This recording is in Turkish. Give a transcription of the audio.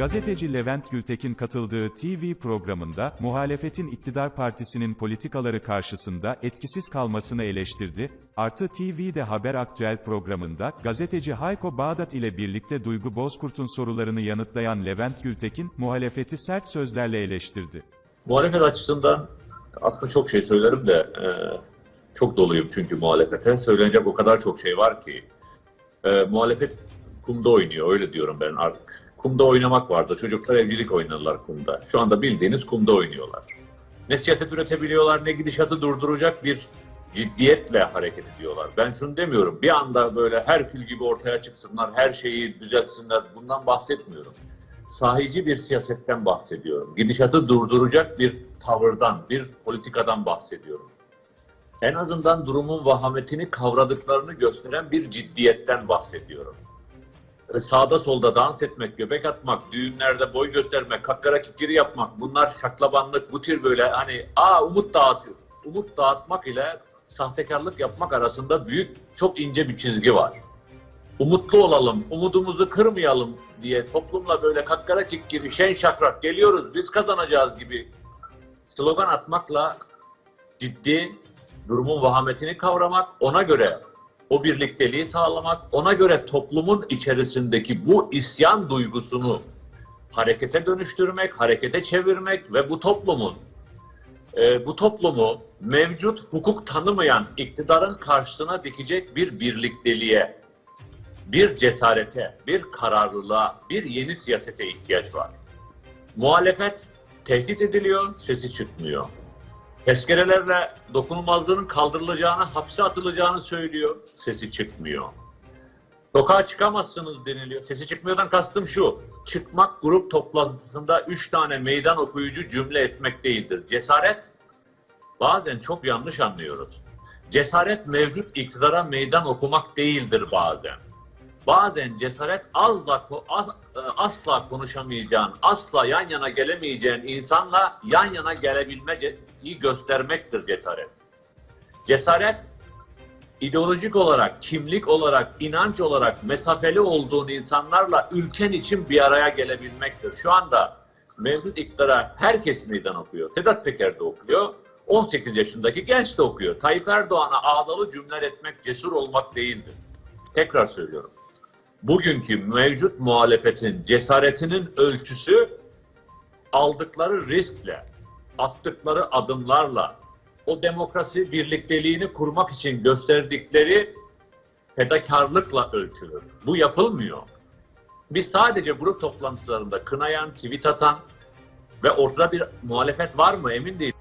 Gazeteci Levent Gültekin katıldığı TV programında, muhalefetin iktidar partisinin politikaları karşısında etkisiz kalmasını eleştirdi. Artı TV'de Haber Aktüel programında, gazeteci Hayko Bağdat ile birlikte Duygu Bozkurt'un sorularını yanıtlayan Levent Gültekin, muhalefeti sert sözlerle eleştirdi. Muhalefet açısından aslında çok şey söylerim de e, çok doluyum çünkü muhalefete. Söylenecek o kadar çok şey var ki. E, muhalefet kumda oynuyor öyle diyorum ben artık. Kumda oynamak vardı. Çocuklar evcilik oynarlar kumda. Şu anda bildiğiniz kumda oynuyorlar. Ne siyaset üretebiliyorlar ne gidişatı durduracak bir ciddiyetle hareket ediyorlar. Ben şunu demiyorum. Bir anda böyle Herkül gibi ortaya çıksınlar, her şeyi düzeltsinler. Bundan bahsetmiyorum sahici bir siyasetten bahsediyorum. Gidişatı durduracak bir tavırdan, bir politikadan bahsediyorum. En azından durumun vahametini kavradıklarını gösteren bir ciddiyetten bahsediyorum. E, Sağda solda dans etmek, göbek atmak, düğünlerde boy göstermek, kakkara kikiri yapmak, bunlar şaklabanlık, bu tür böyle hani aa umut dağıtıyor. Umut dağıtmak ile sahtekarlık yapmak arasında büyük, çok ince bir çizgi var umutlu olalım, umudumuzu kırmayalım diye toplumla böyle kakkara kik gibi şen şakrak geliyoruz, biz kazanacağız gibi slogan atmakla ciddi durumun vahametini kavramak, ona göre o birlikteliği sağlamak, ona göre toplumun içerisindeki bu isyan duygusunu harekete dönüştürmek, harekete çevirmek ve bu toplumun e, bu toplumu mevcut hukuk tanımayan iktidarın karşısına dikecek bir birlikteliğe, bir cesarete, bir kararlılığa, bir yeni siyasete ihtiyaç var. Muhalefet tehdit ediliyor, sesi çıkmıyor. Tezkerelerle dokunulmazlığının kaldırılacağını, hapse atılacağını söylüyor, sesi çıkmıyor. Sokağa çıkamazsınız deniliyor. Sesi çıkmıyordan kastım şu. Çıkmak grup toplantısında üç tane meydan okuyucu cümle etmek değildir. Cesaret bazen çok yanlış anlıyoruz. Cesaret mevcut iktidara meydan okumak değildir bazen bazen cesaret azla az, e, asla konuşamayacağın, asla yan yana gelemeyeceğin insanla yan yana gelebilmeyi göstermektir cesaret. Cesaret ideolojik olarak, kimlik olarak, inanç olarak mesafeli olduğun insanlarla ülken için bir araya gelebilmektir. Şu anda mevcut iktidara herkes meydan okuyor. Sedat Peker de okuyor. 18 yaşındaki genç de okuyor. Tayyip Erdoğan'a ağdalı cümleler etmek cesur olmak değildir. Tekrar söylüyorum bugünkü mevcut muhalefetin cesaretinin ölçüsü aldıkları riskle, attıkları adımlarla, o demokrasi birlikteliğini kurmak için gösterdikleri fedakarlıkla ölçülür. Bu yapılmıyor. Biz sadece grup toplantılarında kınayan, tweet atan ve ortada bir muhalefet var mı emin değilim.